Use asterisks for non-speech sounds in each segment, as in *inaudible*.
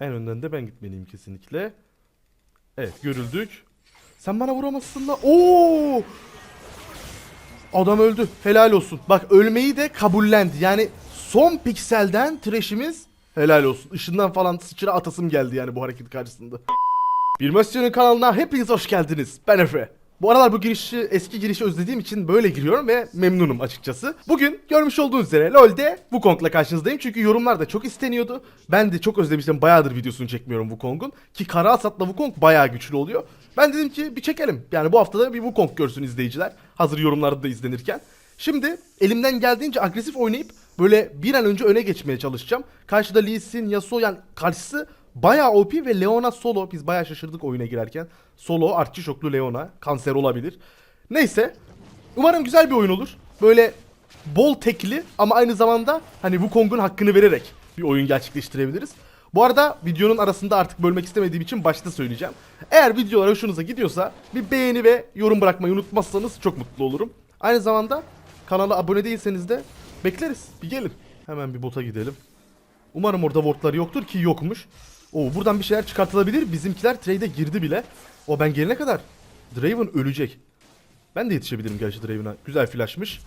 En önden de ben gitmeliyim kesinlikle. Evet görüldük. Sen bana vuramazsın la. Oo! Adam öldü. Helal olsun. Bak ölmeyi de kabullendi. Yani son pikselden trash'imiz helal olsun. Işından falan sıçra atasım geldi yani bu hareket karşısında. Bir Mösyö'nün kanalına hepiniz hoş geldiniz. Ben Efe. Bu aralar bu girişi, eski girişi özlediğim için böyle giriyorum ve memnunum açıkçası. Bugün görmüş olduğunuz üzere LoL'de Wukong'la karşınızdayım çünkü yorumlarda çok isteniyordu. Ben de çok özlemiştim, bayağıdır videosunu çekmiyorum Wukong'un. Ki Kara Asat'la Wukong bayağı güçlü oluyor. Ben dedim ki bir çekelim. Yani bu haftada bir Wukong görsün izleyiciler. Hazır yorumlarda da izlenirken. Şimdi elimden geldiğince agresif oynayıp böyle bir an önce öne geçmeye çalışacağım. Karşıda Lee Sin, Yasuo yani karşısı bayağı OP ve Leona solo. Biz bayağı şaşırdık oyuna girerken. Solo, artçı şoklu Leona. Kanser olabilir. Neyse. Umarım güzel bir oyun olur. Böyle bol tekli ama aynı zamanda hani Wukong'un hakkını vererek bir oyun gerçekleştirebiliriz. Bu arada videonun arasında artık bölmek istemediğim için başta söyleyeceğim. Eğer videolar hoşunuza gidiyorsa bir beğeni ve yorum bırakmayı unutmazsanız çok mutlu olurum. Aynı zamanda kanala abone değilseniz de bekleriz. Bir gelin. Hemen bir bota gidelim. Umarım orada wardlar yoktur ki yokmuş. Oo buradan bir şeyler çıkartılabilir. Bizimkiler trade'e girdi bile. O ben gelene kadar Draven ölecek. Ben de yetişebilirim gerçi Draven'a. Güzel flashmış.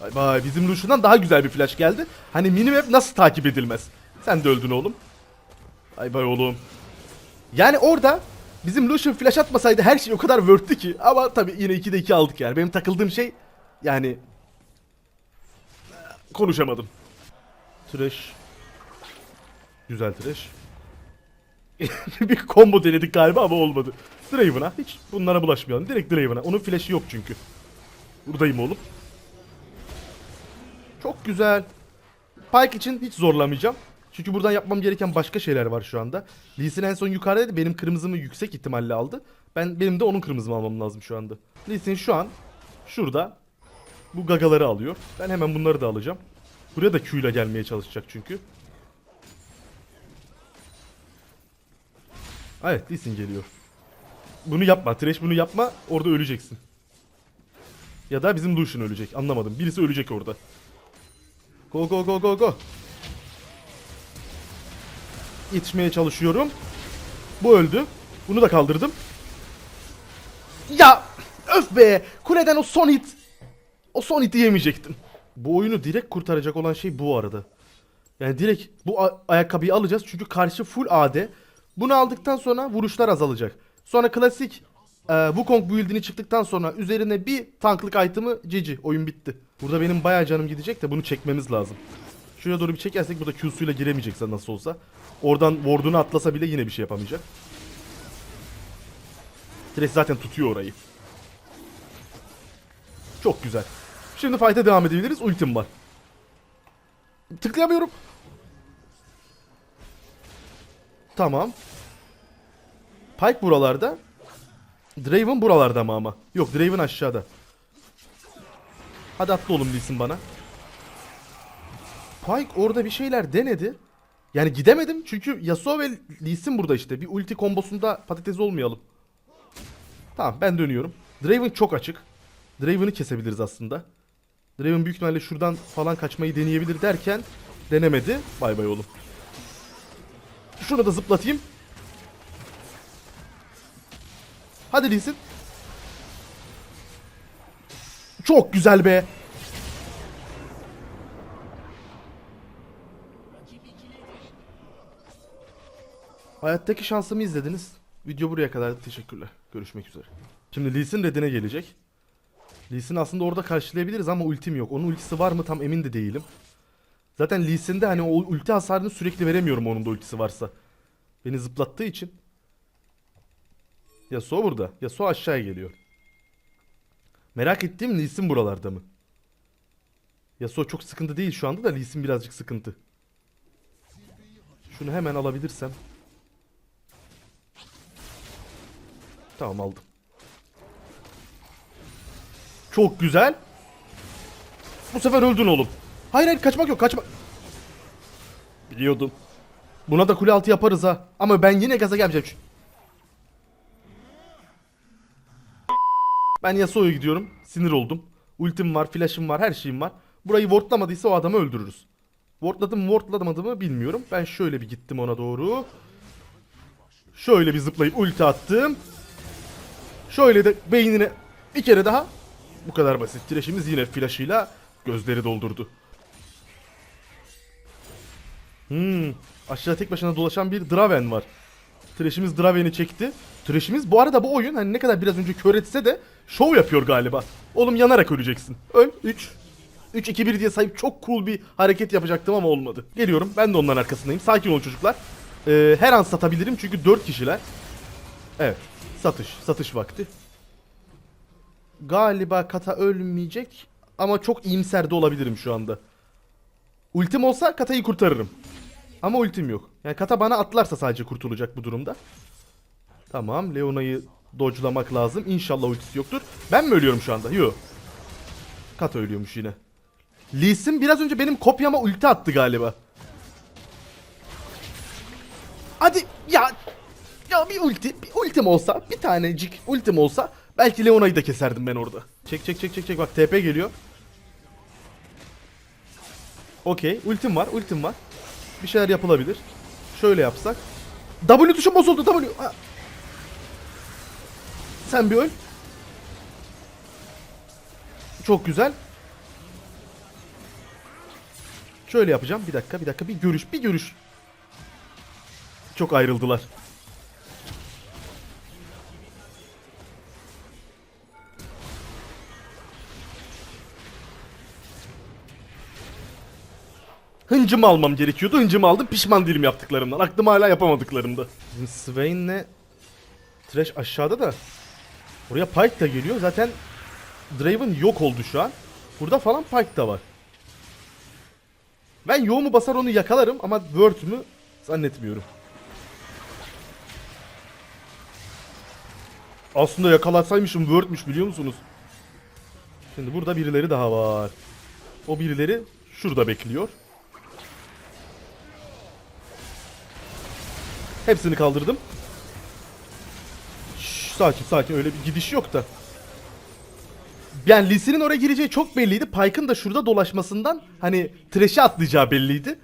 Vay vay bizim Lucian'dan daha güzel bir flash geldi. Hani minimap nasıl takip edilmez? Sen de öldün oğlum. Ay bay oğlum. Yani orada bizim Lucian flash atmasaydı her şey o kadar worth'tü ki. Ama tabii yine 2'de 2 aldık yani. Benim takıldığım şey yani konuşamadım. Trash. Güzel trash. *laughs* bir combo denedik galiba ama olmadı. Draven'a hiç bunlara bulaşmayalım. Direkt Draven'a. Onun flash'i yok çünkü. Buradayım oğlum. Çok güzel. Pike için hiç zorlamayacağım. Çünkü buradan yapmam gereken başka şeyler var şu anda. Lee en son yukarıdaydı. Benim kırmızımı yüksek ihtimalle aldı. Ben benim de onun kırmızımı almam lazım şu anda. Lee şu an şurada bu gagaları alıyor. Ben hemen bunları da alacağım. Buraya da Q ile gelmeye çalışacak çünkü. Evet Lee geliyor. Bunu yapma. Thresh bunu yapma. Orada öleceksin. Ya da bizim Lucian ölecek. Anlamadım. Birisi ölecek orada. Go go go go go. Yetişmeye çalışıyorum. Bu öldü. Bunu da kaldırdım. Ya öf be. Kuleden o son hit. O son hiti yemeyecektim. Bu oyunu direkt kurtaracak olan şey bu arada. Yani direkt bu ayakkabıyı alacağız çünkü karşı full AD. Bunu aldıktan sonra vuruşlar azalacak. Sonra klasik e, Wukong build'ini çıktıktan sonra üzerine bir tanklık item'ı GG. Oyun bitti. Burada benim bayağı canım gidecek de bunu çekmemiz lazım. Şuraya doğru bir çekersek burada Q'suyla giremeyecekse nasıl olsa. Oradan ward'unu atlasa bile yine bir şey yapamayacak. Thresh zaten tutuyor orayı. Çok güzel. Şimdi fight'a devam edebiliriz. Ultim var. Tıklayamıyorum. Tamam. Pike buralarda. Draven buralarda mı ama? Yok Draven aşağıda. Hadi atla oğlum değilsin bana. Pike orada bir şeyler denedi. Yani gidemedim çünkü Yasuo ve Lee Sin burada işte. Bir ulti kombosunda patates olmayalım. Tamam ben dönüyorum. Draven çok açık. Draven'ı kesebiliriz aslında. Draven büyük ihtimalle şuradan falan kaçmayı deneyebilir derken denemedi. Bay bay oğlum. Şunu da zıplatayım. Hadi Lee Sin. Çok güzel be. Hayattaki şansımı izlediniz. Video buraya kadar. Teşekkürler. Görüşmek üzere. Şimdi Lee redine gelecek. Lee aslında orada karşılayabiliriz ama ultim yok. Onun ultisi var mı tam emin de değilim. Zaten Lee Sin'de hani o ulti hasarını sürekli veremiyorum onun da ultisi varsa. Beni zıplattığı için. Yasuo burada. Yasuo aşağıya geliyor. Merak ettiğim Lee Sin buralarda mı? Yasuo çok sıkıntı değil şu anda da Lee Sin birazcık sıkıntı. Şunu hemen alabilirsem. Tamam aldım. Çok güzel. Bu sefer öldün oğlum. Hayır hayır kaçmak yok kaçma. Biliyordum. Buna da kule altı yaparız ha. Ama ben yine gaza gelmeyeceğim. Şu- Ben Yasuo'ya gidiyorum. Sinir oldum. Ultim var, flash'ım var, her şeyim var. Burayı wardlamadıysa o adamı öldürürüz. Wardladım mı wardlamadım mı bilmiyorum. Ben şöyle bir gittim ona doğru. Şöyle bir zıplayıp ulti attım. Şöyle de beynine bir kere daha. Bu kadar basit. Thresh'imiz yine flash'ıyla gözleri doldurdu. Hmm. Aşağıda tek başına dolaşan bir Draven var. Thresh'imiz Draven'i çekti. Thresh'imiz bu arada bu oyun hani ne kadar biraz önce kör etse de şov yapıyor galiba. Oğlum yanarak öleceksin. Öl 3. 3 2 1 diye sayıp çok cool bir hareket yapacaktım ama olmadı. Geliyorum. Ben de onların arkasındayım. Sakin olun çocuklar. Ee, her an satabilirim çünkü 4 kişiler. Evet. Satış. Satış vakti. Galiba kata ölmeyecek ama çok iyimser de olabilirim şu anda. Ultim olsa katayı kurtarırım. Ama ultim yok. Yani kata bana atlarsa sadece kurtulacak bu durumda. Tamam. Leona'yı dodge'lamak lazım. İnşallah ultisi yoktur. Ben mi ölüyorum şu anda? Yok. Kata ölüyormuş yine. Lee Sin biraz önce benim kopyama ulti attı galiba. Hadi ya ya bir ulti, bir ultim olsa, bir tanecik ultim olsa belki Leona'yı da keserdim ben orada. Çek çek çek çek çek bak TP geliyor. Okey, ultim var, ultim var. Bir şeyler yapılabilir. Şöyle yapsak. W tuşum bozuldu W. Ha. Sen bir öl. Çok güzel. Şöyle yapacağım. Bir dakika, bir dakika. Bir görüş, bir görüş. Çok ayrıldılar. Hıncımı almam gerekiyordu. Hıncımı aldım. Pişman değilim yaptıklarımdan. Aklım hala yapamadıklarımda. Bizim Swain'le Thresh aşağıda da Oraya Pike da geliyor. Zaten Draven yok oldu şu an. Burada falan Pike da var. Ben yoğumu basar onu yakalarım ama Word mü zannetmiyorum. Aslında yakalatsaymışım Word'müş biliyor musunuz? Şimdi burada birileri daha var. O birileri şurada bekliyor. Hepsini kaldırdım. Şşş, sakin sakin öyle bir gidiş yok da. Yani Lee'sinin oraya gireceği çok belliydi. Pyke'ın da şurada dolaşmasından hani trash'e atlayacağı belliydi.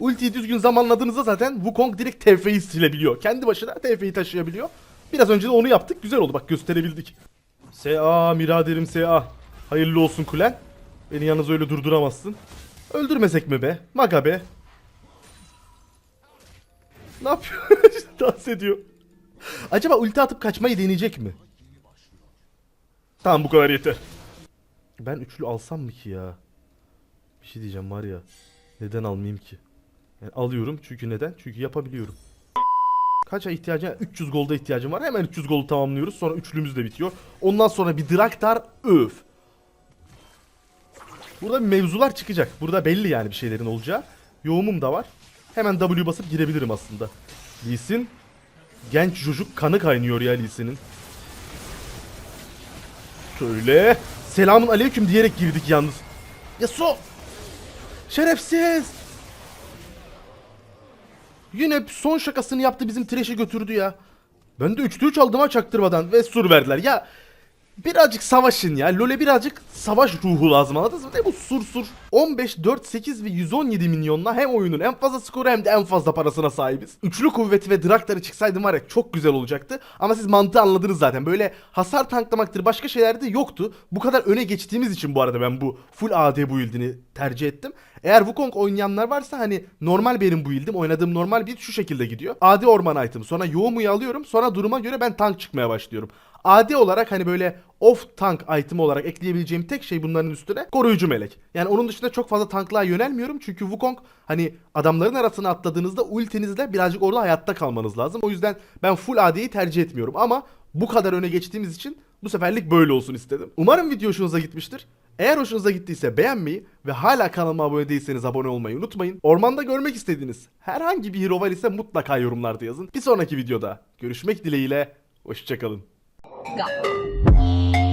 Ultiyi düzgün zamanladığınızda zaten Wukong direkt TF'yi silebiliyor. Kendi başına TF'yi taşıyabiliyor. Biraz önce de onu yaptık. Güzel oldu bak gösterebildik. SA miraderim SA. Hayırlı olsun kulen. Beni yalnız öyle durduramazsın. Öldürmesek mi be? Maga be. Ne yapıyor? Dans ediyor. Acaba ulti atıp kaçmayı deneyecek mi? Tamam bu kadar yeter. Ben üçlü alsam mı ki ya? Bir şey diyeceğim var ya. Neden almayayım ki? Yani alıyorum çünkü neden? Çünkü yapabiliyorum. Kaça ihtiyacım? 300 golda ihtiyacım var. Hemen 300 golü tamamlıyoruz. Sonra üçlümüz de bitiyor. Ondan sonra bir Draktar öf. Burada mevzular çıkacak. Burada belli yani bir şeylerin olacağı. Yoğumum da var. Hemen W basıp girebilirim aslında. Lee Sin. Genç çocuk kanı kaynıyor ya Lee Sin'in. Şöyle. Selamun aleyküm diyerek girdik yalnız. Yasuo. Şerefsiz. Yine son şakasını yaptı bizim Thresh'i götürdü ya. Ben de 3'te 3 aldım ha çaktırmadan ve sur verdiler. Ya birazcık savaşın ya. LoL'e birazcık savaş ruhu lazım anladınız mı? Ne bu sur sur. 15, 4, 8 ve 117 milyonla hem oyunun en fazla skoru hem de en fazla parasına sahibiz. Üçlü kuvveti ve Draktar'ı çıksaydım var ya çok güzel olacaktı. Ama siz mantığı anladınız zaten. Böyle hasar tanklamaktır başka şeyler de yoktu. Bu kadar öne geçtiğimiz için bu arada ben bu full AD build'ini tercih ettim. Eğer Wukong oynayanlar varsa hani normal benim build'im oynadığım normal build şu şekilde gidiyor. AD orman item sonra Youmu'yu alıyorum sonra duruma göre ben tank çıkmaya başlıyorum. AD olarak hani böyle off tank item olarak ekleyebileceğim tek şey bunların üstüne koruyucu melek. Yani onun dışında çok fazla tanklığa yönelmiyorum çünkü Wukong hani adamların arasına atladığınızda ultinizle birazcık orada hayatta kalmanız lazım. O yüzden ben full AD'yi tercih etmiyorum ama bu kadar öne geçtiğimiz için bu seferlik böyle olsun istedim. Umarım video hoşunuza gitmiştir. Eğer hoşunuza gittiyse beğenmeyi ve hala kanalıma abone değilseniz abone olmayı unutmayın. Ormanda görmek istediğiniz herhangi bir hero var ise mutlaka yorumlarda yazın. Bir sonraki videoda görüşmek dileğiyle. Hoşçakalın. Go.